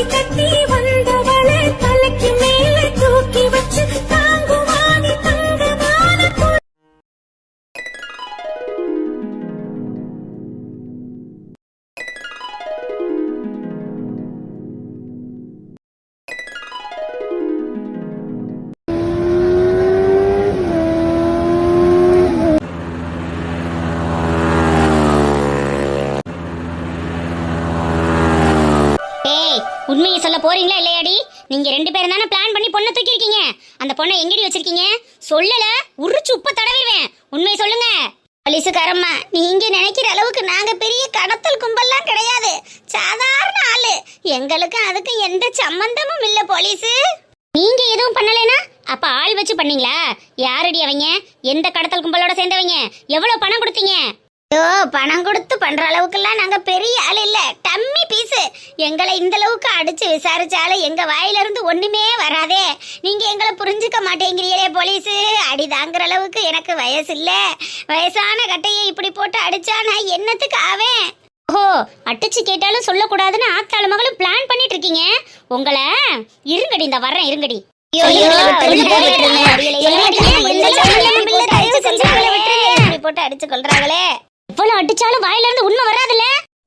தாலி கட்டி வச்சிருக்கீங்க? சொல்லல. உரிச்சு உப்ப தடவிடுவேன். உண்மையை சொல்லுங்க. போலீஸுக்காரம்மா நீங்க நினைக்கிற அளவுக்கு நாங்க பெரிய கடத்தல் கும்பல்லாம் கிடையாது. சாதாரண ஆளு. எங்களுக்கு அதுக்கு எந்த சம்பந்தமும் இல்ல போலீஸ் நீங்க எதுவும் பண்ணலைனா அப்ப ஆள் வச்சு பண்ணீங்களா? யாரடி அவங்க? எந்த கடத்தல் கும்பலோட சேர்ந்தவங்க? எவ்வளவு பணம் கொடுத்தீங்க? ஐயோ பணம் கொடுத்து பண்ற அளவுக்குலாம் நாங்க பெரிய ஆள் இல்ல டம்மி பீஸ் எங்களை இந்த அளவுக்கு அடிச்சு விசாரிச்சாலும் எங்க வாயில இருந்து ஒண்ணுமே வராதே நீங்க எங்களை புரிஞ்சுக்க மாட்டேங்கிறீங்களே போலீஸ் அடி தாங்குற அளவுக்கு எனக்கு வயசு இல்ல வயசான கட்டையை இப்படி போட்டு அடிச்சா நான் என்னத்துக்கு ஆவேன் ஓ அடிச்சு கேட்டாலும் சொல்லக்கூடாதுன்னு ஆத்தாள மகளும் பிளான் பண்ணிட்டு இருக்கீங்க உங்களை இருங்கடி இந்த வர்றேன் இருங்கடி போட்டு அடிச்சு கொள்றாங்களே எவ்வளவு அடிச்சாலும் வாயில இருந்து உண்மை வராதுல்ல?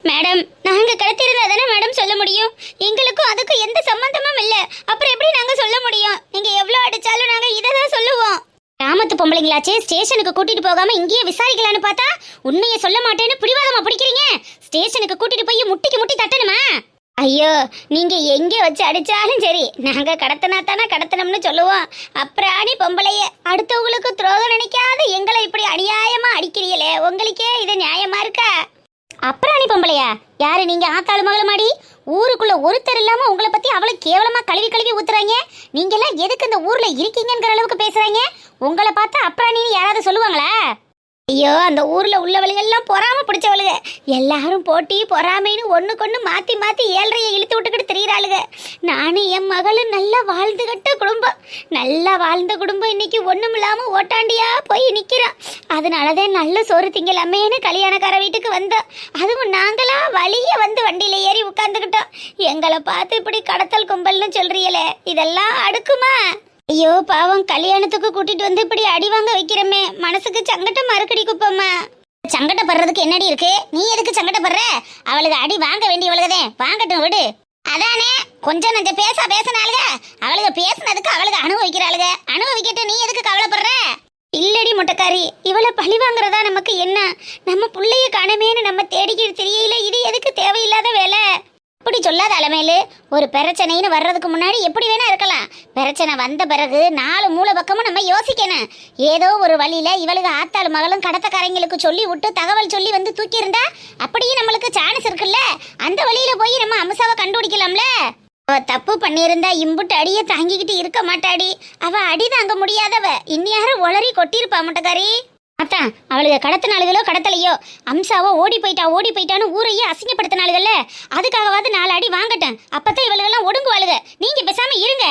மேடம் நாங்க கடத்திருந்தா தானே மேடம் சொல்ல முடியும்? எங்களுக்கும் அதுக்கும் எந்த சம்பந்தமும் இல்ல. அப்புறம் எப்படி நாங்க சொல்ல முடியும்? நீங்க எவ்வளவு அடிச்சாலும் நாங்க இதை தான் சொல்லுவோம். கிராமத்து பொம்பளைங்களாச்சே ஸ்டேஷனுக்கு கூட்டிட்டு போகாம இங்கேயே விசாரிக்கலான்னு பார்த்தா உண்மையை சொல்ல மாட்டேன்னு பிடிவாதமா பிடிக்கிறீங்க? ஸ்டேஷனுக்கு கூட்டிட்டு போய் முட்டிக்கு முட்டி தட்டணுமா? ஐயோ நீங்க எங்க வச்சு அடிச்சாலும் சரி நாங்க கடத்தினா தானே கடத்தணும்னு சொல்லுவோம். அப்புறாணி பொம்பளைய அடுத்தவங்களுக்கு துரோகம் நினைக்காத எங்களை இப்படி அநியாயமா அடிக்கிறீங்களே உங்களுக்கே இது நியாயமா இருக்கா? அப்புறாணி பொம்பளையா யாரு நீங்க ஆத்தாளு மகள மாடி ஊருக்குள்ள ஒருத்தர் இல்லாம உங்களை பத்தி அவ்வளவு கேவலமா கழுவி கழுவி ஊத்துறாங்க? நீங்க எல்லாம் எதுக்கு இந்த ஊர்ல இருக்கீங்கிற அளவுக்கு பேசுறாங்க? உங்களை பார்த்தா அப்புறாணின்னு யாராவது சொல்லுவாங்களா? ஐயோ அந்த ஊர்ல உள்ளவளுகெல்லாம் பொறாம பிடிச்சவளுக. எல்லாரும் போட்டி பொறாமைன்னு ஒன்றுக்கொன்று மாத்தி மாத்தி ஏழ்றைய இழுத்து விட்டுக்கிட்டு திரியறாளுக. நானும் என் மகளும் நல்லா வாழ்ந்துகிட்ட குடும்பம். நல்லா வாழ்ந்த குடும்பம் இன்னைக்கு ஒண்ணும் இல்லாம ஓட்டாண்டியா போய் நிக்கிறான் அதனாலதான் நல்ல சோறு திங்கலாமேன்னு கல்யாணக்கார வீட்டுக்கு வந்தோம் அதுவும் நாங்களா வழிய வந்து வண்டியில ஏறி உட்காந்துக்கிட்டோம் எங்களை பார்த்து இப்படி கடத்தல் கும்பல்னு சொல்றீங்களே இதெல்லாம் அடுக்குமா? ஐயோ பாவம் கல்யாணத்துக்கு கூட்டிட்டு வந்து இப்படி அடி வாங்க வைக்கிறமே. மனசுக்கு சங்கட்டமா இருக்குடி குப்பம்மா. சங்கடப்படுறதுக்கு என்னடி இருக்கு? நீ எதுக்கு சங்கடப்படுற? அவளுக்கு அடி வாங்க வேண்டியவளுகதே வாங்கட்டும் விடு. அதானே? கொஞ்சம் நஞ்ச பேச பேசினாளுக. அவளுக்கு பேசினதுக்கு அவளுக்கு அனுபவிக்கிறாளுக. அனுபவிக்கிட்டு நீ எதுக்கு கவலைப்படுற? இல்லடி முட்டைக்காரி இவளை பழி வாங்குறதா நமக்கு என்ன? நம்ம பிள்ளைய காணமேன்னு நம்ம தேடிக்கிட்டு தெரியல. இது எதுக்கு தேவையில்லாத வேலை? அப்படி சொல்லாத அலமேலு. ஒரு பிரச்சனைன்னு வர்றதுக்கு முன்னாடி எப்படி வேணா இருக்கலாம். பிரச்சனை வந்த பிறகு நாலு மூல பக்கமும் நம்ம யோசிக்கணும். ஏதோ ஒரு வழியில இவளுக்கு ஆத்தாள் மகளும் கடத்தக்காரங்களுக்கு சொல்லி விட்டு தகவல் சொல்லி வந்து தூக்கியிருந்தா அப்படியே நம்மளுக்கு சான்ஸ் இருக்குல்ல? அந்த வழியில போய் நம்ம அம்சாவை கண்டுபிடிக்கலாம்ல? அவ தப்பு பண்ணியிருந்தா இம்புட்டு அடியை தாங்கிக்கிட்டு இருக்க மாட்டாடி. அவ அடி தாங்க முடியாதவ. இந்நியாரும் ஒளரி கொட்டியிருப்பா முட்டைக்காரி. அத்தான் அவளுக்கு கடத்தினாளுகளோ கடத்தலையோ? அம்சாவோ ஓடி போயிட்டா ஓடி போயிட்டான்னு ஊரையே அசிங்கப்படுத்தினாளுகள்ல அதுக்காகவாது நாலு அடி வாங்கட்டும். அப்பதான் இவளுகெல்லாம் ஒடுங்குவாளுக. நீங்க பேசாம இருங்க.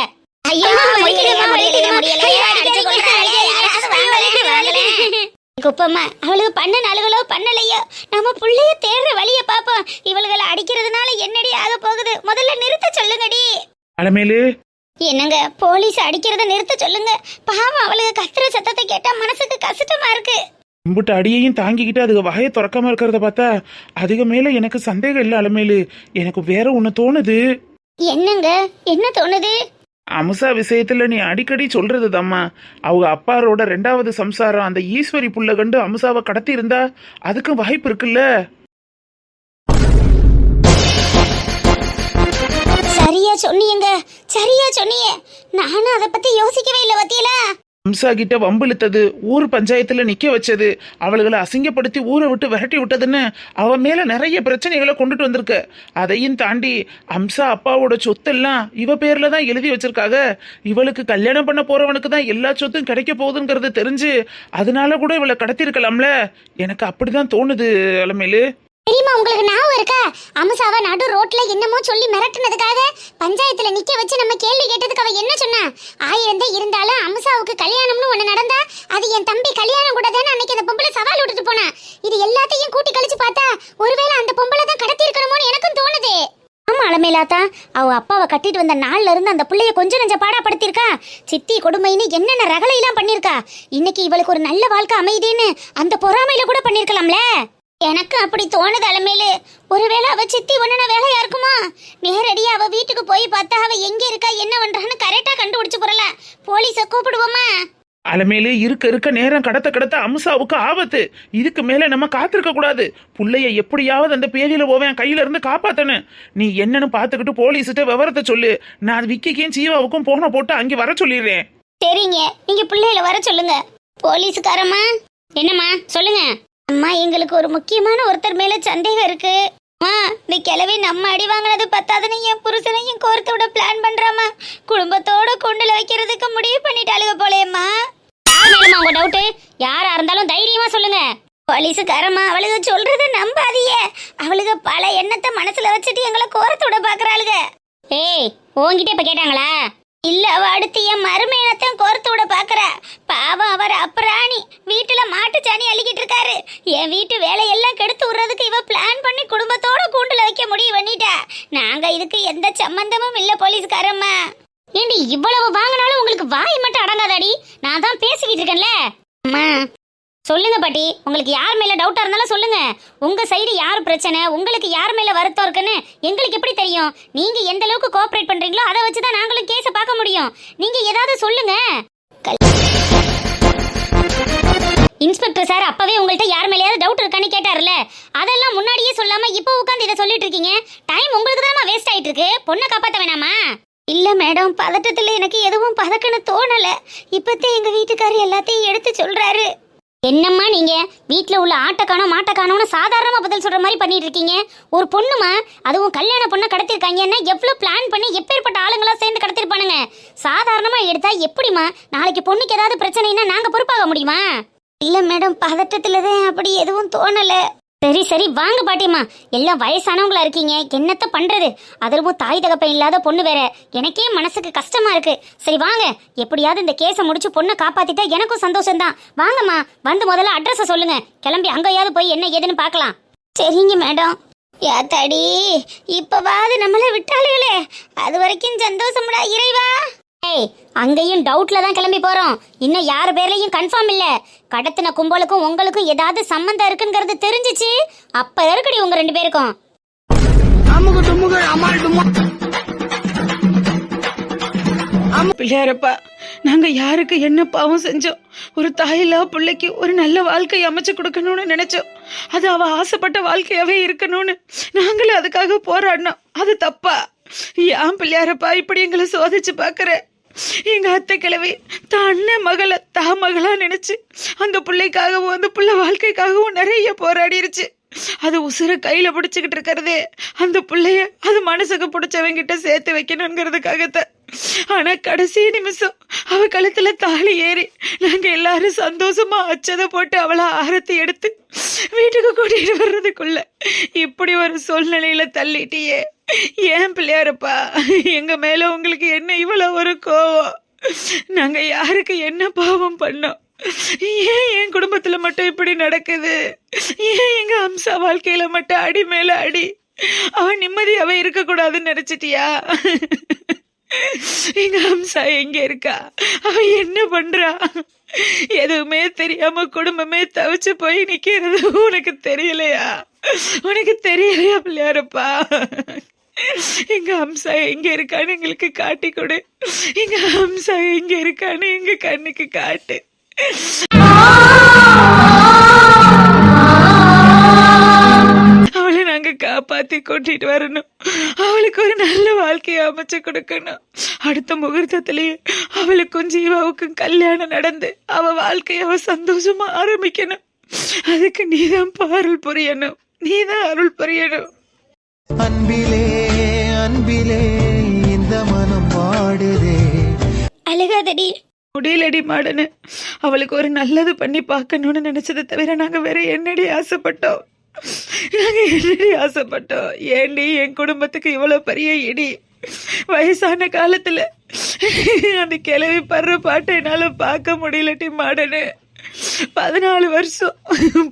குப்பம்மா அவளுக்கு பண்ண நாளுகளோ பண்ணலையோ? நம்ம புள்ளைய தேடுற வழிய பாப்போம். இவளுகளை அடிக்கிறதுனால என்னடி ஆக போகுது? முதல்ல நிறுத்த சொல்லுங்கடி. அலமேலு என்னங்க போலீஸ் அடிக்கிறத நிறுத்த சொல்லுங்க. பாவம் அவளுக்கு கத்துற சத்தத்தை கேட்டா மனசுக்கு கஷ்டமா இருக்கு. இம்புட்டு அடியையும் தாங்கிக்கிட்டு அதுக்கு வகையை திறக்காம இருக்கிறத பார்த்தா அதுக்கு மேல எனக்கு சந்தேகம் இல்லை அலமேலு. எனக்கு வேற ஒன்று தோணுது. என்னங்க என்ன தோணுது? அமுசா விஷயத்துல நீ அடிக்கடி சொல்றது தம்மா அவங்க அப்பாரோட ரெண்டாவது சம்சாரம் அந்த ஈஸ்வரி புள்ள கண்டு அமுசாவை கடத்தி இருந்தா அதுக்கும் வாய்ப்பு இருக்குல்ல? சரியா சொன்னீங்க சரியா சொன்னீங்க. நானும் அதை பத்தி யோசிக்கவே இல்லை பத்தியலா அம்சா கிட்ட வம்பிழுத்தது ஊர் பஞ்சாயத்துல நிக்க வச்சது அவளுகளை அசிங்கப்படுத்தி ஊரை விட்டு விரட்டி விட்டதுன்னு அவ மேல நிறைய பிரச்சனைகளை கொண்டுட்டு வந்திருக்க. அதையும் தாண்டி அம்சா அப்பாவோட சொத்தெல்லாம் இவ பேர்ல தான் எழுதி வச்சிருக்காங்க இவளுக்கு கல்யாணம் பண்ண போறவனுக்கு தான் எல்லா சொத்தும் கிடைக்க போகுதுங்கிறது தெரிஞ்சு அதனால கூட இவளை கடத்திருக்கலாம்ல எனக்கு அப்படிதான் தோணுது அலமேலு. தெரியுமா உங்களுக்கு ஞாபகம் இருக்கா? அமுசாவா நடு ரோட்ல என்னமோ சொல்லி மிரட்டுனதுக்காக பஞ்சாயத்துல நிக்க வச்சு நம்ம கேள்வி கேட்டதுக்கு அவ என்ன சொன்னா? ஆயிரம் இருந்தாலும் அமுசாவுக்கு கல்யாணம்னு ஒண்ணு நடந்தா அது என் தம்பி கல்யாணம் கூட தானே அன்னைக்கு அந்த பொம்பளை சவால் விட்டுட்டு போனா. இது எல்லாத்தையும் கூட்டி கழிச்சு பார்த்தா ஒருவேளை அந்த பொம்பளை தான் கடத்தி இருக்கணுமோன்னு எனக்கும் தோணுது. ஆமா அலமேலாத்தா அவ அப்பாவை கட்டிட்டு வந்த நாள்ல இருந்து அந்த புள்ளைய கொஞ்சம் நெஞ்ச பாடா படுத்திருக்கா சித்தி கொடுமைன்னு என்னென்ன ரகலையெல்லாம் பண்ணிருக்கா இன்னைக்கு இவளுக்கு ஒரு நல்ல வாழ்க்கை அமையுதுன்னு அந்த பொறாமையில கூட பண்ணிருக்கலாம்ல எனக்கு அப்படி தோணுது அலமேலு. ஒருவேளை அவ சித்தி ஒண்ணுன வேலையா இருக்குமா? நேரடியா அவ வீட்டுக்கு போய் பார்த்தா அவ எங்க இருக்கா என்ன பண்றான்னு கரெக்டா கண்டுபிடிச்சு போறல போலீஸ கூப்பிடுவோமா? அலமேலு இருக்க இருக்க நேரம் கடத்த கடத்த அம்சாவுக்கு ஆபத்து. இதுக்கு மேல நம்ம காத்திருக்க கூடாது. புள்ளைய எப்படியாவது அந்த பேரியில போவேன் கையில இருந்து காப்பாத்தணும். நீ என்னன்னு பாத்துக்கிட்டு போலீஸ்கிட்ட விவரத்தை சொல்லு. நான் விக்கிக்கும் ஜீவாவுக்கும் போன போட்டு அங்கே வர சொல்லிடுறேன். சரிங்க. நீங்க பிள்ளைகளை வர சொல்லுங்க. போலீஸ்காரம்மா? என்னம்மா? சொல்லுங்க. அம்மா எங்களுக்கு ஒரு முக்கியமான ஒருத்தர் மேல சந்தேகம் இருக்கு. அம்மா இந்த கிழவி நம்ம அடி வாங்கினது பத்தாதுன்னு என் புருஷனையும் கோர்த்து விட பிளான் பண்றாமா குடும்பத்தோட கொண்டுல வைக்கிறதுக்கு முடிவு பண்ணிட்டாளுக போலேம்மா யார் மேலமா உங்க டவுட்டு யாரா இருந்தாலும் தைரியமா சொல்லுங்க. போலீஸுக்காரம்மா அவளுக சொல்றத நம்பாதீய அவளுக பல எண்ணத்தை மனசுல வச்சுட்டு எங்களை கோரத்து விட பாக்குறாளுக. ஏய் உங்ககிட்ட இப்ப கேட்டாங்களா? இல்ல அவ அடுத்து என் மருமையனத்தான் கோர்த்து விட பாக்குறா. பாவம் அவர் அப்புறாணி. வீட்டுல மாட்டு சாணி அள்ளிக்கிட்டு இருக்காரு. என் வீட்டு வேலையெல்லாம் கெடுத்து விடுறதுக்கு இவ பிளான் பண்ணி குடும்பத்தோட கூண்டுல வைக்க முடிவு பண்ணிட்டா. நாங்க இதுக்கு எந்த சம்பந்தமும் இல்ல போலீஸ்காரம்மா. ஏண்டி இவ்வளவு வாங்கினாலும் உங்களுக்கு வாய் மட்டும் அடங்காதாடி? நான் தான் பேசிக்கிட்டு இருக்கேன்ல. அம்மா. சொல்லுங்க பாட்டி. உங்களுக்கு யார் மேல டவுட்டா இருந்தாலும் சொல்லுங்க. உங்க சைடு யார் பிரச்சனை? உங்களுக்கு யார் மேல வருத்தம் இருக்குன்னு எங்களுக்கு எப்படி தெரியும்? நீங்க எந்த அளவுக்கு கோஆபரேட் பண்றீங்களோ அதை வச்சு தான் நாங்களும் கேஸ பார்க்க முடியும். நீங்க ஏதாவது சொல்லுங்க. இன்ஸ்பெக்டர் சார் அப்பவே உங்கள்ட்ட யார் மேலேயாவது டவுட் இருக்கான்னு கேட்டார்ல அதெல்லாம் முன்னாடியே சொல்லாம இப்போ உட்காந்து இதை சொல்லிட்டு இருக்கீங்க. டைம் உங்களுக்கு தான் வேஸ்ட் ஆயிட்டு இருக்கு பொண்ணை காப்பாத்த வேணாமா? இல்ல மேடம் பதட்டத்துல எனக்கு எதுவும் பதக்கன்னு தோணல. இப்பத்தே எங்க வீட்டுக்காரர் எல்லாத்தையும் எடுத்து சொல்றாரு. என்னம்மா நீங்க? வீட்டில் உள்ள ஆட்டக்கானோ மாட்டக்கானோன்னு சாதாரணமாக பதில் சொல்ற மாதிரி பண்ணிட்டு இருக்கீங்க. ஒரு பொண்ணுமா? அதுவும் கல்யாண பொண்ணை கடத்திருக்காங்கன்னா எவ்வளோ பிளான் பண்ணி எப்பேற்பட்ட ஆளுங்களா சேர்ந்து கடத்திருப்பானுங்க? சாதாரணமாக எடுத்தா எப்படிமா நாளைக்கு பொண்ணுக்கு ஏதாவது பிரச்சனைனா நாங்கள் பொறுப்பாக முடியுமா? இல்லை மேடம் பதட்டத்தில் தான் அப்படி எதுவும் தோணலை. சரி சரி வாங்க பாட்டிம்மா. எல்லாம் வயசானவங்களா இருக்கீங்க. என்னத்த பண்றது? அதுவும் தாய் தகப்பன் இல்லாத பொண்ணு வேற. எனக்கே மனசுக்கு கஷ்டமா இருக்கு. சரி வாங்க. எப்படியாவது இந்த கேஸை முடிச்சு பொண்ணை காப்பாத்திட்டா எனக்கும் சந்தோஷம்தான். வாங்கம்மா. வந்து முதல்ல அட்ரஸ சொல்லுங்க. கிளம்பி அங்கேயாவது போய் என்ன ஏதுன்னு பார்க்கலாம். சரிங்க மேடம். யாத்தாடி இப்பவாது நம்மள விட்டாளுகளே அது வரைக்கும் சந்தோஷம்டா இறைவா. ஏய் அங்கேயும் டவுட்ல தான் கிளம்பி போறோம். இன்னும் யார் பேர்லயும் கன்ஃபார்ம் இல்ல. கடத்தின கும்பலுக்கும் உங்களுக்கும் ஏதாவது சம்மந்தம் இருக்குங்கிறது தெரிஞ்சிச்சு. அப்ப இருக்குடி உங்க ரெண்டு பேருக்கும். பிள்ளையாரப்பா நாங்க யாருக்கு என்ன பாவம் செஞ்சோம்? ஒரு தாயில்லா பிள்ளைக்கு ஒரு நல்ல வாழ்க்கை அமைச்சு கொடுக்கணும்னு நினைச்சோம். அது அவ ஆசைப்பட்ட வாழ்க்கையாவே இருக்கணும்னு நாங்களும் அதுக்காக போராடினோம். அது தப்பா? ஏன் பிள்ளையாரப்பா இப்படி எங்களை சோதிச்சு பாக்குறேன் எங்க அத்தை கிழவி தான் அண்ணன் மகளை தா மகளா நினைச்சு அந்த பிள்ளைக்காகவும் அந்த பிள்ளை வாழ்க்கைக்காகவும் நிறைய போராடிருச்சு. அது உசுர கையில பிடிச்சுக்கிட்டு இருக்கிறதே அந்த பிள்ளைய அது மனசுக்கு பிடிச்சவங்கிட்ட சேர்த்து வைக்கணுங்கிறதுக்காகத்தான். ஆனா கடைசி நிமிஷம் அவ கழுத்துல தாலி ஏறி நாங்க எல்லாரும் சந்தோஷமா அச்சதை போட்டு அவளை ஆரத்தி எடுத்து வீட்டுக்கு கூட்டிட்டு வர்றதுக்குள்ள இப்படி ஒரு சூழ்நிலையில தள்ளிட்டியே. ஏன் பிள்ளையாருப்பா? எங்க மேலே உங்களுக்கு என்ன இவ்வளோ ஒரு கோவம்? நாங்கள் யாருக்கு என்ன பாவம் பண்ணோம்? ஏன் என் குடும்பத்தில் மட்டும் இப்படி நடக்குது? ஏன் எங்க அம்சா வாழ்க்கையில மட்டும் அடி மேலே அடி? அவன் நிம்மதியாகவே இருக்கக்கூடாதுன்னு நினச்சிட்டியா? எங்க அம்சா எங்க இருக்கா? அவ என்ன பண்றா? எதுவுமே தெரியாம குடும்பமே தவிச்சு போய் நிக்கிறது உனக்கு தெரியலையா? உனக்கு தெரியலையா பிள்ளையாருப்பா? எங்க அம்சா எங்க இருக்கான்னு எங்களுக்கு காட்டி கொடு. எங்க அம்சா எங்க இருக்கான்னு எங்க கண்ணுக்கு காட்டு. அவளை நாங்க காப்பாத்தி கூட்டிட்டு வரணும். அவளுக்கு ஒரு நல்ல வாழ்க்கையை அமைச்சு கொடுக்கணும். அடுத்த முகூர்த்தத்திலேயே அவளுக்கும் ஜீவாவுக்கும் கல்யாணம் நடந்து அவ வாழ்க்கைய அவ சந்தோஷமா ஆரம்பிக்கணும். அதுக்கு நீதான் அருள் புரியணும். நீதான் அருள் புரியணும். அன்பிலே அன்பிலே இந்த மனம் பாடுதே அழுகாதடி. முடியலடி மாடனு. அவளுக்கு ஒரு நல்லது பண்ணி பார்க்கணும்னு நினைச்சதை தவிர நாங்க வேற என்னடி ஆசைப்பட்டோம். நாங்க என்னடி ஆசைப்பட்டோம்? ஏண்டி என் குடும்பத்துக்கு இவ்வளவு பெரிய இடி? வயசான காலத்துல அந்த கிளவி படுற பாட்டை என்னால பார்க்க முடியலட்டி மாடனு. பதினாலு வருஷம்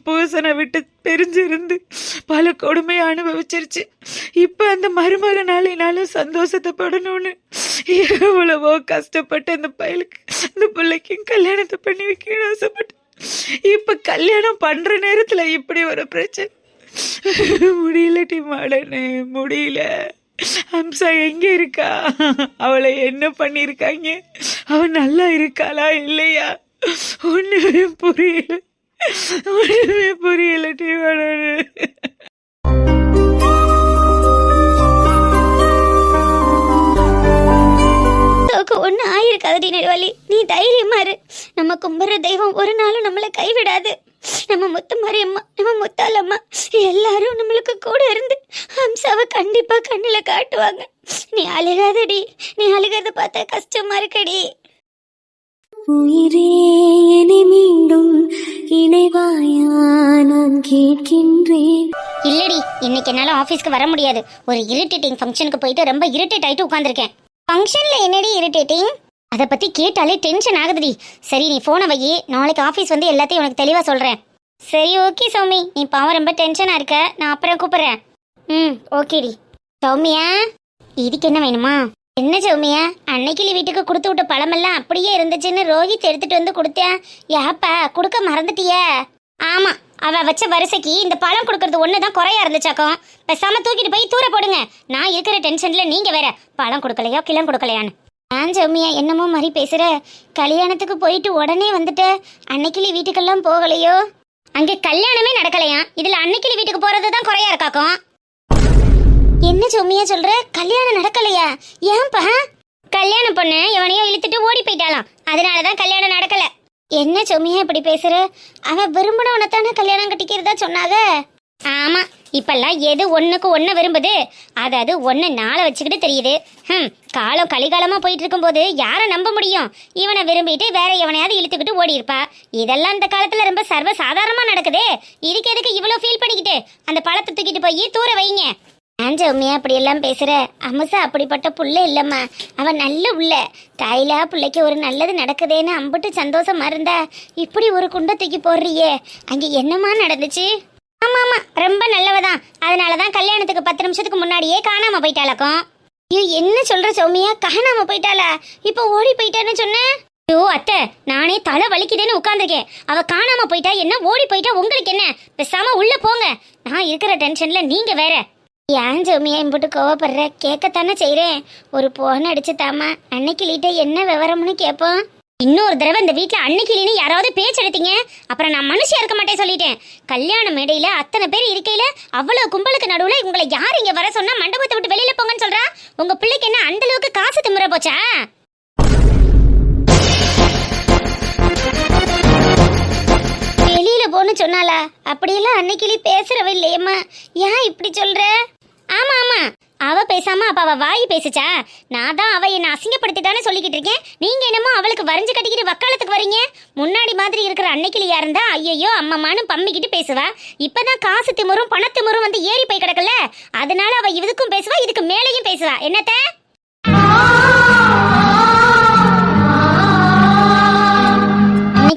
பூசனை விட்டு பிரிஞ்சிருந்து பல கொடுமையை அனுபவிச்சிருச்சு. இப்போ அந்த மருமகனாலினாலும் சந்தோஷத்தை படணும்னு எவ்வளவோ கஷ்டப்பட்டு அந்த பயலுக்கு அந்த பிள்ளைக்கும் கல்யாணத்தை பண்ணி வைக்கணும்னு ஆசைப்பட்டு இப்போ கல்யாணம் பண்ணுற நேரத்தில் இப்படி ஒரு பிரச்சனை. முடியல டி மாடனு முடியல. ஹம்சா எங்க இருக்கா? அவளை என்ன பண்ணிருக்காங்க? அவ நல்லா இருக்காளா இல்லையா? ஒண்ணுமே புரியல. ஒண்ணுமே புரியல டி ஒன்று ஆயிருக்காதடி நெடுவாளி நீ தைரியமா இரு. நம்ம கும்பிட்ற தெய்வம் ஒரு நாளும் நம்மளை கைவிடாது. நம்ம முத்து மாரியம்மா நம்ம முத்தாலம்மா எல்லாரும் நம்மளுக்கு கூட இருந்து ஹம்சாவை கண்டிப்பா கண்ணுல காட்டுவாங்க. நீ அழுகாதடி நீ அழுகிறத பார்த்தா கஷ்டமா இருக்கடி. உயிரே மீண்டும் இணைவாயா நான் கேட்கின்றேன். இல்லடி இன்னைக்கு என்னால ஆஃபீஸ்க்கு வர முடியாது. ஒரு இரிட்டேட்டிங் ஃபங்க்ஷனுக்கு போயிட்டு ரொம்ப இரிட்டேட் ஆயிட்டு உட்காந்துருக்கேன் ஃபங்க்ஷன்ல என்னடி இரிட்டேட்டிங் அதை பத்தி கேட்டாலே டென்ஷன் ஆகுதுடி. சரி நீ போனை வையே நாளைக்கு ஆஃபீஸ் வந்து எல்லாத்தையும் உனக்கு தெளிவாக சொல்கிறேன் சரி ஓகே சௌமி. நீ பாவம் ரொம்ப டென்ஷனாக இருக்க. நான் அப்புறம் கூப்பிட்றேன். ம் ஓகேடி சௌமியா இதுக்கு என்ன வேணுமா? என்ன சௌமியா? அன்னைக்கு வீட்டுக்கு கொடுத்து விட்ட பழமெல்லாம் அப்படியே இருந்துச்சுன்னு ரோஹித் எடுத்துட்டு வந்து கொடுத்தேன். ஏப்பா கொடுக்க மறந்துட்டியே. ஆமா அவ வச்ச வரிசைக்கு இந்த பழம் கொடுக்கறது ஒன்று தான் குறையா இருந்துச்சாக்கும் பேசாம தூக்கிட்டு போய் தூர போடுங்க. நான் இருக்கிற டென்ஷன்ல நீங்க வேற பழம் கொடுக்கலையோ கிளம் கொடுக்கலையான்னு. நான் சௌமியா என்னமோ மாதிரி பேசுற? கல்யாணத்துக்கு போயிட்டு உடனே வந்துட்ட. அன்னைக்கிளி வீட்டுக்கெல்லாம் போகலையோ? அங்கே கல்யாணமே நடக்கலையா? இதில் அன்னைக்கிளி வீட்டுக்கு போறது தான் குறையா இருக்காக்கும் என்ன சௌமியா சொல்ற? கல்யாணம் நடக்கலையா? ஏன்பா? கல்யாணம் பொண்ணு எவனையோ இழுத்துட்டு ஓடி போயிட்டாலாம் அதனாலதான் கல்யாணம் நடக்கல. என்ன சொம்மியா இப்படி பேசுற? அவன் விரும்பினவனை தானே கல்யாணம் கட்டிக்கிறதா சொன்னாங்க ஆமா இப்பெல்லாம் எது ஒன்றுக்கு ஒண்ணு விரும்புது? அதாவது அது நாளை வச்சுக்கிட்டு தெரியுது. ஹம் காலம் கலிகாலமாக போயிட்டு இருக்கும்போது யாரை நம்ப முடியும்? இவனை விரும்பிட்டு வேற எவனையாவது இழுத்துக்கிட்டு ஓடி இருப்பா இதெல்லாம் இந்த காலத்தில் ரொம்ப சர்வ சாதாரணமாக நடக்குதே. இதுக்கு எதுக்கு இவ்வளோ ஃபீல் பண்ணிக்கிட்டு? அந்த பழத்தை தூக்கிட்டு போய் தூர வைங்க. ஆஞ்ச உண்மையா அப்படி எல்லாம் பேசுற? அமுசா அப்படிப்பட்ட புள்ள இல்லம்மா. அவன் நல்ல உள்ள. தாயிலா பிள்ளைக்கு ஒரு நல்லது நடக்குதேன்னு அம்பிட்டு சந்தோஷமா இருந்தா இப்படி ஒரு குண்டை தூக்கி போடுறியே. அங்கே என்னம்மா நடந்துச்சு? ஆமா ஆமா ரொம்ப நல்லவதான். அதனாலதான் கல்யாணத்துக்கு பத்து நிமிஷத்துக்கு முன்னாடியே காணாம போயிட்டாளக்கும். ஐயோ என்ன சொல்ற சௌமியா? கஹனாம போயிட்டாளா? இப்போ ஓடி போயிட்டான்னு சொன்ன? ஐயோ அத்தை நானே தலை வலிக்குதுன்னு உட்காந்துருக்கேன் அவ காணாம போயிட்டா என்ன? ஓடி போயிட்டா உங்களுக்கு என்ன? பேசாம உள்ள போங்க. நான் இருக்கிற டென்ஷன்ல நீங்க வேற. ஏன் ஜோமியா இம்புட்டு கோவப்படுற? கேட்கத்தானே செய்கிறேன் ஒரு போன் அடிச்சு தாமா அன்னைக்கிளிட்ட என்ன விவரம்னு கேட்போம் இன்னொரு தடவை இந்த வீட்டில் அன்னைக்கிளின்னு யாராவது பேச்சு எடுத்தீங்க? அப்புறம் நான் மனுஷியா இருக்க மாட்டேன் சொல்லிட்டேன். கல்யாண மேடையில் அத்தனை பேர் இருக்கையில் அவ்வளோ கும்பலுக்கு நடுவில் உங்களை யார் இங்கே வர சொன்னால் மண்டபத்தை விட்டு வெளியில் போங்கன்னு சொல்கிறா உங்கள் பிள்ளைக்கு என்ன அந்த அளவுக்கு காசு திமுற போச்சா? வெளியில் போன்னு சொன்னாளா? அப்படியெல்லாம் அன்னைக்கிளி பேசுறவ இல்லையம்மா. ஏன் இப்படி சொல்கிற ஆமாம் ஆமாம் அவ பேசாம அப்ப அவ வாய் பேசுச்சா? நான் தான் அவ என்ன அசிங்கப்படுத்திட்டான்னு சொல்லிக்கிட்டு இருக்கேன். நீங்க என்னமோ அவளுக்கு வரைஞ்சு கட்டிக்கிட்டு வக்காலத்துக்கு வரீங்க. முன்னாடி மாதிரி இருக்கிற அன்னைக்கிளியா இருந்தா ஐயையோ அம்மம்மான்னு பம்மிக்கிட்டு பேசுவா. இப்பதான் காசு திமுறும் பணத்திமுறும் வந்து ஏறி போய் கிடக்கல அதனால அவ இதுக்கும் பேசுவா இதுக்கு மேலேயும் பேசுவா. என்னத்த?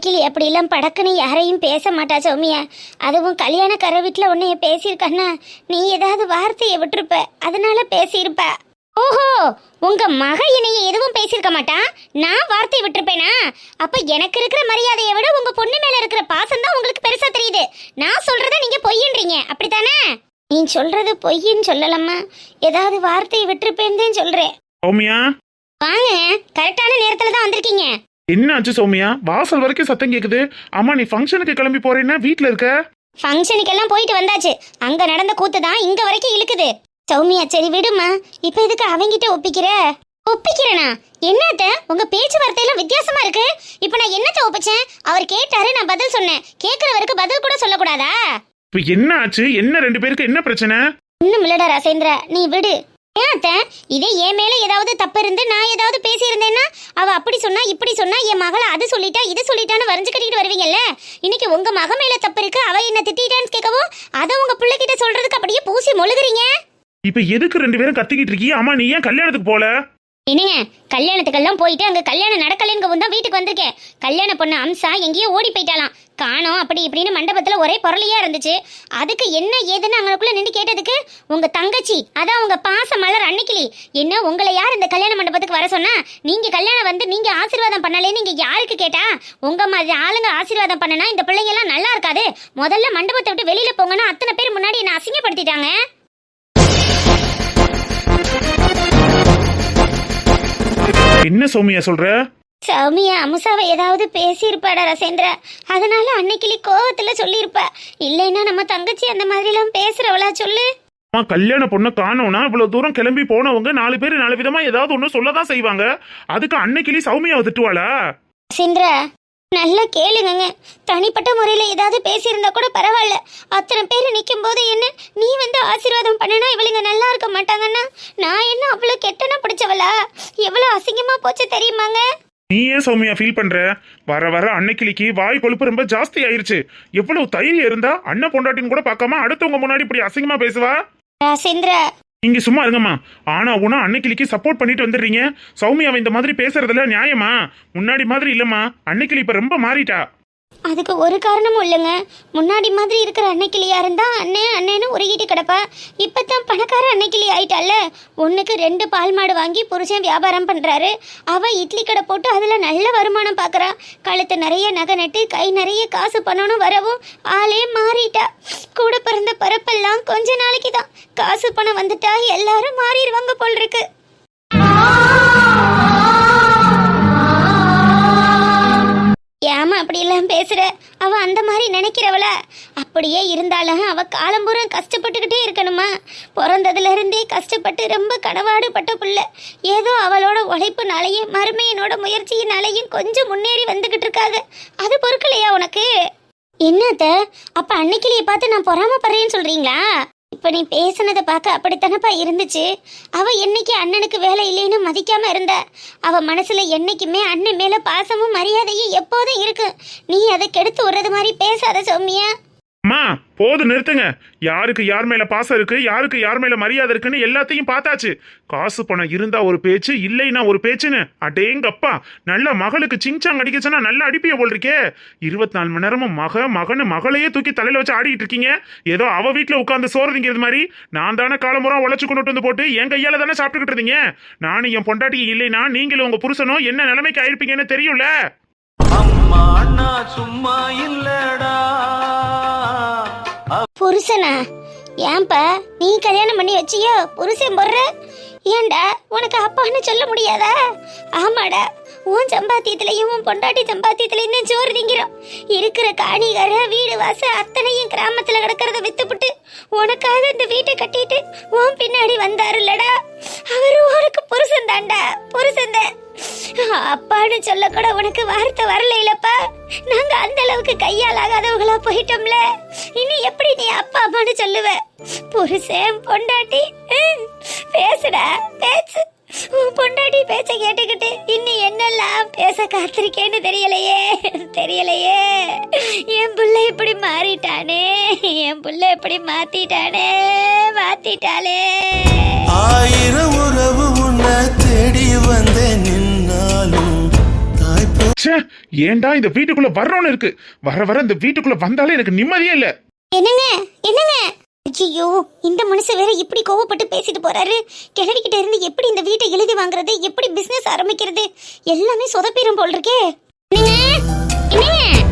அன்னைக்கிளி அப்படிலாம் படக்குன்னு யாரையும் பேச மாட்டா சௌமியா? அதுவும் கல்யாணக்கார வீட்டில் உன்னைய பேசியிருக்கான்னா நீ ஏதாவது வார்த்தையை விட்டுருப்ப. அதனால பேசியிருப்ப. ஓஹோ! உங்க மக என்னைய எதுவும் பேசியிருக்க மாட்டா? நான் வார்த்தை விட்டுருப்பேனா? அப்ப எனக்கு இருக்கிற மரியாதையை விட உங்க பொண்ணு மேல இருக்கிற பாசம் தான் உங்களுக்கு பெருசா தெரியுது. நான் சொல்றத நீங்க பொய்யன்றீங்க. அப்படித்தானே? நீ சொல்றது பொய்ன்னு சொல்லலம்மா. ஏதாவது வார்த்தையை விட்டுருப்பேன்னு சொல்றேன். சௌமியா? வாங்க. கரெக்டான நேரத்துல தான் வந்திருக்கீங்க. என்ன ஆச்சு சௌமியா? வாசல் வரைக்கும் சத்தம் கேக்குது. அம்மா நீ ஃபங்க்ஷனுக்கு கிளம்பி போறேன்னா வீட்ல இருக்க? ஃபங்க்ஷனுக்கெல்லாம் போயிட்டு வந்தாச்சு. அங்க நடந்த கூத்து தான் இங்க வரைக்கும் இழுக்குது. சௌமியா சரி விடுமா இப்ப எதுக்கு அவங்கிட்ட ஒப்பிக்கிற? ஒப்பிக்கிறேனா? என்னத்த? உங்க பேச்சுவார்த்தையெல்லாம் வித்தியாசமா இருக்கு. இப்ப நான் என்னத்த ஒப்பிச்சேன்? அவர் கேட்டாரு நான் பதில் சொன்னேன். கேக்குறவருக்கு பதில் கூட சொல்லக்கூடாதா? இப்ப என்ன ஆச்சு என்ன ரெண்டு பேருக்கு என்ன பிரச்சனை? இன்னும் இல்லடா ராசேந்திரா. நீ விடு. ஏன் அத்தை? இதே என் மேல ஏதாவது தப்பு இருந்து நான் ஏதாவது பேசியிருந்தேன்னா அவ அப்படி சொன்னா இப்படி சொன்னா என் மகளை அது சொல்லிட்டா இது சொல்லிட்டான்னு வரைஞ்சு கட்டிட்டு வருவீங்கல்ல? இன்னைக்கு உங்க மக மேல தப்பு இருக்கு அவ என்ன திட்டான்னு கேட்கவும் அதை உங்க பிள்ளைகிட்ட சொல்றதுக்கு அப்படியே பூசி மொழுகுறீங்க? இப்ப எதுக்கு ரெண்டு பேரும் கத்திக்கிட்டு இருக்கீங்க? அம்மா நீ ஏன் கல்யாணத்துக்கு போல? என்னங்க கல்யாணத்துக்கெல்லாம் போயிட்டு அங்க கல்யாணம் நடக்கலைன்னு தான் வீட்டுக்கு வந்திருக்கேன். கல்யாண பொண்ணு அம்சா எங்கேயோ ஓடி போயிட்டாலாம் காணோம் அப்படி இப்படின்னு மண்டபத்துல ஒரே பொருளையா இருந்துச்சு. அதுக்கு என்ன ஏதுன்னு அங்களுக்குள்ள நின்று கேட்டதுக்கு உங்க தங்கச்சி அதான் உங்க பாச மலர் அன்னைக்கிளி. என்ன உங்களை யார் இந்த கல்யாண மண்டபத்துக்கு வர சொன்னா? நீங்க கல்யாணம் வந்து நீங்க ஆசீர்வாதம் பண்ணலேன்னு நீங்க யாருக்கு கேட்டா? உங்க மாதிரி ஆளுங்க ஆசீர்வாதம் பண்ணனா இந்த பிள்ளைங்க எல்லாம் நல்லா இருக்காது. முதல்ல மண்டபத்தை விட்டு வெளியில போங்கன்னா அத்தனை பேர் முன்னாடி என்ன அசிங்கப்படுத்திட்டாங்க. என்ன சௌமியா சொல்ற? சௌமியா அமுசாவை ஏதாவது பேசியிருப்பாடா ரசேந்திர. அதனால அன்னைக்கிளி கோவத்துல சொல்லியிருப்பா. இல்லைன்னா நம்ம தங்கச்சி அந்த மாதிரிலாம் பேசுறவளா சொல்லு. அம்மா கல்யாண பொண்ணை காணோம்னா இவ்வளவு தூரம் கிளம்பி போனவங்க நாலு பேர் நாலு விதமா ஏதாவது ஒண்ணு சொல்லதான் செய்வாங்க. அதுக்கு அன்னைக்கிளி சௌமியாவை திட்டுவாளா? ரசேந்திர நல்லா கேளுங்கங்க. தனிப்பட்ட முறையில் ஏதாவது பேசியிருந்தா கூட பரவாயில்ல. அத்தனை பேர் நிற்கும் போது என்ன நீ வந்து ஆசீர்வாதம் பண்ணனா இவளுங்க நல்லா இருக்க மாட்டாங்கன்னா நான் என்ன அவ்வளோ கெட்டனா பிடிச்சவளா? எவ்வளோ அசிங்கமா போச்சு தெரியுமாங்க? நீ ஏன் சௌமியா ஃபீல் பண்ற? வர வர அன்னைக்கிளிக்கு வாய் கொழுப்பு ரொம்ப ஜாஸ்தி ஆயிருச்சு. எவ்வளவு தைரியம் இருந்தா அண்ணன் பொண்டாட்டின்னு கூட பார்க்காம அடுத்தவங்க முன்னாடி இப்படி அசிங்கமா பேசுவா? ரசேந்திர நீங்க சும்மா இருங்கம்மா. ஆனா உனா அன்னைக்கிளிக்கு சப்போர்ட் பண்ணிட்டு வந்துடுறீங்க. சௌமியாவை இந்த மாதிரி பேசுறதுல நியாயமா? முன்னாடி மாதிரி இல்லம்மா. அன்னைக்கிளி இப்ப ரொம்ப மாறிட்டா. அதுக்கு ஒரு காரணமும் இல்லைங்க. முன்னாடி மாதிரி இருக்கிற அன்னைக்கிளியா இருந்தா அண்ணே அண்ணேன்னு உருகிட்டு கிடப்பா. இப்பதான் பணக்கார அன்னைக்கிளி ஆயிட்டால ஒண்ணுக்கு ரெண்டு பால் மாடு வாங்கி புருஷன் வியாபாரம் பண்றாரு. அவ இட்லி கடை போட்டு அதுல நல்ல வருமானம் பார்க்கறா கழுத்து நிறைய நகை நட்டு கை நிறைய காசு பண்ணணும் வரவும் ஆளே மாறிட்டா. கூட பிறந்த பரப்பெல்லாம் கொஞ்ச நாளைக்கு தான் காசு பணம் வந்துட்டா எல்லாரும் மாறிடுவாங்க போல் இருக்கு. ஏமா அப்படியெல்லாம் பேசுகிற அவள் அந்த மாதிரி நினைக்கிறவள. அப்படியே இருந்தாலும் அவள் காலம்பூரம் கஷ்டப்பட்டுக்கிட்டே இருக்கணுமா? பிறந்ததுலேருந்தே கஷ்டப்பட்டு ரொம்ப கடவாடு பட்ட புள்ள. ஏதோ அவளோட உழைப்புனாலையும் மருமையனோட முயற்சியினாலையும் கொஞ்சம் முன்னேறி வந்துக்கிட்டு இருக்காங்க அது பொறுக்கலையா உனக்கு? என்னத்த? அப்போ அன்னைக்கிலேயே பார்த்து நான் பொறாமப்படுறேன்னு சொல்கிறீங்களா இப்ப நீ பேசுனதை பார்க்க அப்படித்தானப்பா இருந்துச்சு? அவ என்னைக்கு அண்ணனுக்கு வேலை இல்லைன்னு மதிக்காம இருந்த. அவ மனசுல என்னைக்குமே அண்ணன் மேல பாசமும் மரியாதையும் எப்போதும் இருக்கு. நீ அதை கெடுத்து விடுறது மாதிரி பேசாத சௌமியா. அம்மா போது நிறுத்துங்க. யாருக்கு யார் மேல பாசம் இருக்கு யாருக்கு யார் மேல மரியாதை இருக்குன்னு எல்லாத்தையும் பார்த்தாச்சு. காசு பணம் இருந்தா ஒரு பேச்சு இல்லைன்னா ஒரு பேச்சுன்னு. அடேங்கப்பா நல்ல மகளுக்கு சிங்சாங் அடிக்கச்சுன்னா நல்லா அடிப்பிய போல் இருக்கே இருபத்தி நாலு மணி நேரமும் மக மகனு மகளையே தூக்கி தலையில வச்சு ஆடிட்டு இருக்கீங்க. ஏதோ அவ வீட்டுல உட்காந்து சோறு திங்கிறது மாதிரி. நான் தானே காலமுறம் உழைச்சு கொண்டு வந்து போட்டு என் கையால தானே சாப்பிட்டுக்கிட்டு இருந்தீங்க? நானும் என் பொண்டாட்டி இல்லைன்னா நீங்களும் உங்க புருஷனும் என்ன நிலைமைக்கு ஆயிருப்பீங்கன்னு தெரியும்ல? அம்மா அண்ணா சும்மா இல்லடா. புருஷனா? ஏன்பா நீ கல்யாணம் பண்ணி வச்சியோ? புருஷன் போடுற ஏன்டா உனக்கு அப்பான்னு சொல்ல முடியாதா? ஆமாடா உன் சம்பாத்தியத்திலையும் உன் பொண்டாட்டி சம்பாத்தியத்திலையும் தான் சோறு திங்கிறோம். இருக்கிற காணிகர வீடு வாச அத்தனையும் கிராமத்துல கிடக்கிறத வித்துப்புட்டு உனக்காக இந்த வீட்டை கட்டிட்டு உன் பின்னாடி வந்தாருல்லடா. அவரு உனக்கு புருஷன் தான்டா புருஷன் தான் அப்பான்னு சொல்ல கூட உனக்கு வார்த்தை வரல இல்லப்பா. நாங்க அந்த அளவுக்கு கையால் ஆகாதவங்களா போயிட்டோம்ல. இனி எப்படி நீ அப்பா அம்மான்னு சொல்லுவ? புருஷன் பொண்டாட்டி பேசுடா பேசு. உன் பொண்டாட்டி பேச்ச கேட்டுக்கிட்டு இன்னி என்னெல்லாம் பேச காத்திருக்கேன்னு தெரியலையே. தெரியலையே. என் புள்ள இப்படி மாறிட்டானே. என் புள்ள இப்படி மாத்திட்டானே. மாத்திட்டாளே. ஆயிரம் உறவு உன்னை தேடி வந்தேன். சே ஏன்டா இந்த வீட்டுக்குள்ள வர்றோன்னு இருக்கு? வர வர இந்த வீட்டுக்குள்ள வந்தாலே எனக்கு நிம்மதியே இல்ல. என்னங்க? என்னங்க? ஐயோ இந்த மனுஷன் வேற இப்படி கோவப்பட்டு பேசிட்டு போறாரு. கிழவிக்கிட்ட இருந்து எப்படி இந்த வீட்டை எழுதி வாங்குறது? எப்படி பிசினஸ் ஆரம்பிக்கிறது? எல்லாமே சொதப்பீரும் போல் இருக்கே. என்னங்க?